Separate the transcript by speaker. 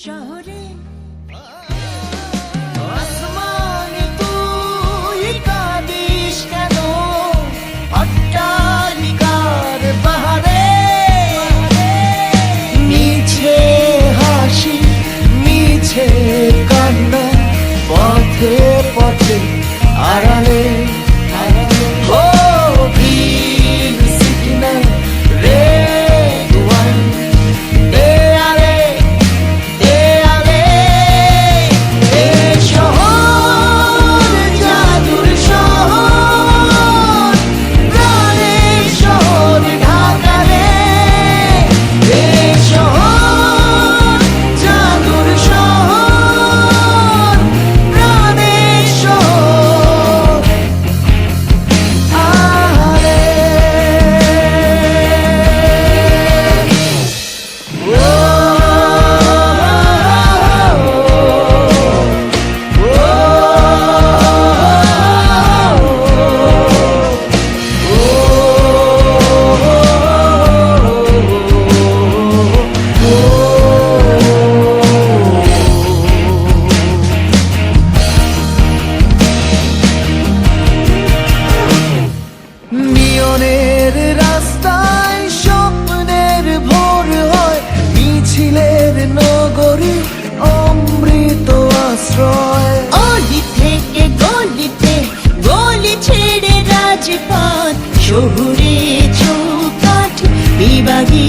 Speaker 1: শহরে শহুরে
Speaker 2: চৌকাঠ
Speaker 1: বিবাহী